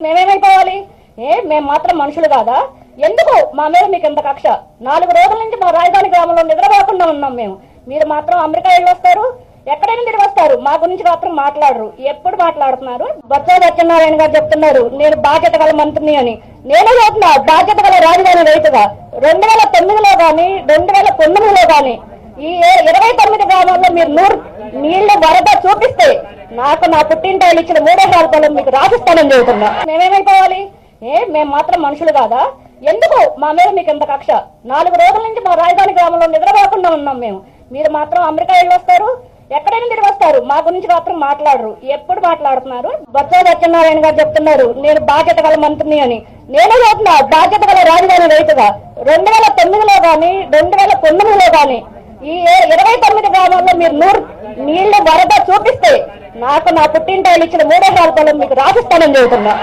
మేమేమైపోవాలి? ఏ మేము మాత్రం మనుషులు కాదా? ఎందుకు మా మీద మీకు ఎంత కక్ష? నాలుగు రోజుల నుంచి మా రాజధాని గ్రామంలో నిద్రపోకుండా ఉన్నాం మేము. మీరు మాత్రం అమెరికా వెళ్ళి వస్తారు ఎక్కడైనా తిరిగి వస్తారు. మా గురించి మాత్రం మాట్లాడరు. ఎప్పుడు మాట్లాడుతున్నారు? బొత్స సత్యనారాయణ గారు చెప్తున్నారు నేను బాధ్యత గల మంత్రిని అని. నేనే చెప్తున్నా బాధ్యత గల రాజధాని రైతుగా. రెండు వేల తొమ్మిదిలో గాని రెండు వేల తొమ్మిదిలో గాని ఈ ఏ- ఇరవై తొమ్మిది గ్రామాల్లో మీరు నూరు నీళ్ళు వరద చూపిస్తే నాకు నా పుట్టింటాయలు ఇచ్చిన మూడో ఎకరాల మీకు రాజస్థానం చెబుతున్నా మేమేమైపోవాలి? ఏ మేము మాత్రం మనుషులు కాదా? ఎందుకు మా మీద మీకు ఎంత కక్ష? నాలుగు రోజుల నుంచి మా రాజధాని గ్రామంలో నిద్రపోకుండా ఉన్నాం మేము. మీరు మాత్రం అమెరికా వెళ్ళి వస్తారు ఎక్కడైనా తిరిగి వస్తారు. మా గురించి మాత్రం మాట్లాడరు. ఎప్పుడు మాట్లాడుతున్నారు? బొత్స సత్యనారాయణ గారు చెప్తున్నారు నేను బాధ్యత గల మంత్రిని అని. నేనే చెప్తున్నా బాధ్యత గల రాజధాని రైతుగా. రెండు వేల తొమ్మిదిలో కానీ రెండు వేల తొమ్మిదిలో కానీ ఈ ఏ- ఇరవై తొమ్మిది గ్రామాల్లో మీరు నూరు నీళ్ళు వరద చూపిస్తే నాకు నా పుట్టింటాయలు ఇచ్చిన మూడో ఎకరాల మీకు రాజస్థానం చెబుతున్నా